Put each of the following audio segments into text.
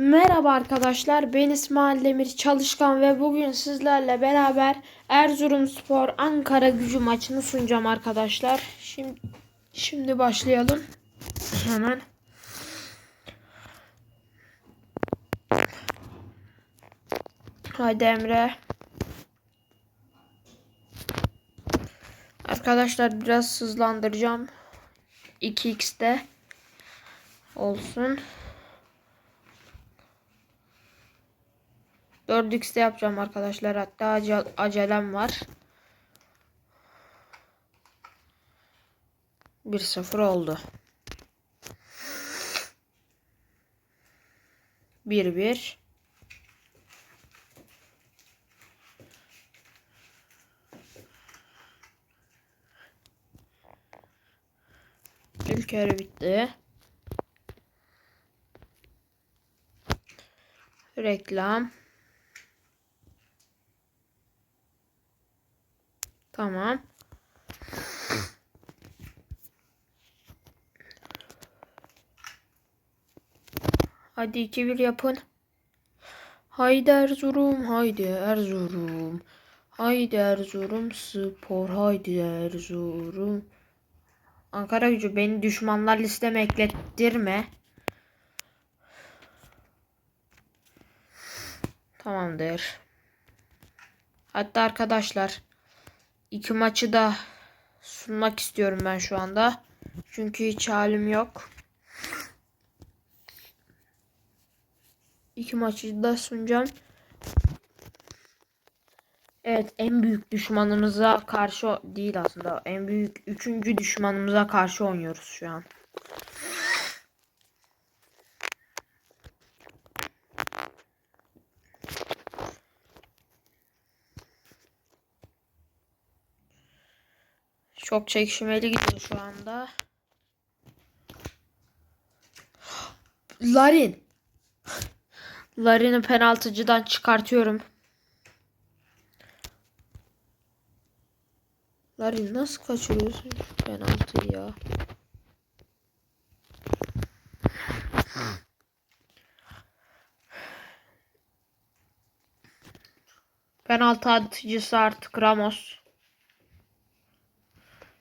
Merhaba arkadaşlar ben İsmail Demir Çalışkan ve bugün sizlerle beraber Erzurumspor Ankara gücü maçını sunacağım arkadaşlar. Şimdi, şimdi başlayalım. Hemen. Haydi Emre. Arkadaşlar biraz hızlandıracağım. 2x'de olsun. 4x'te yapacağım arkadaşlar. Hatta acel, acelem var. 1-0 oldu. 1-1 İlk yarı bitti. Reklam. Tamam. Hadi 2-1 yapın. Haydi Erzurum, haydi Erzurum. Haydi Erzurum spor, haydi Erzurum. Ankara gücü beni düşmanlar listeme eklettirme. Tamamdır. Hatta arkadaşlar iki maçı da sunmak istiyorum ben şu anda. Çünkü hiç halim yok. İki maçı da sunacağım. Evet en büyük düşmanımıza karşı değil aslında. En büyük üçüncü düşmanımıza karşı oynuyoruz şu an. Çok çekişmeli gidiyor şu anda. Larin. Larin'i penaltıcıdan çıkartıyorum. Larin nasıl kaçırıyorsun şu penaltıyı ya? Penaltı atıcısı artık Ramos.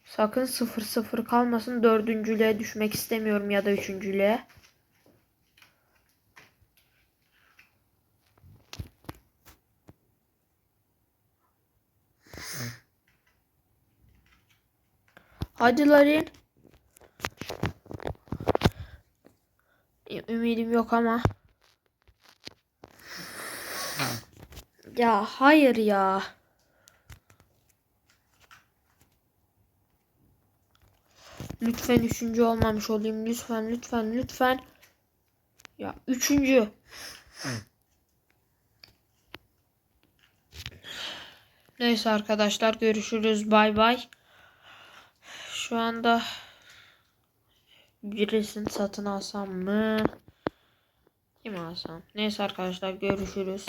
Sakın 0-0 kalmasın. Dördüncülüğe düşmek istemiyorum ya da üçüncülüğe. Hadi Larin. Ümidim yok ama. Ya hayır ya. Lütfen üçüncü olmamış olayım. Lütfen lütfen lütfen. Ya üçüncü. Neyse arkadaşlar görüşürüz. Bay bay. Şu anda birisini satın alsam mı? Kim alsam? Neyse arkadaşlar görüşürüz.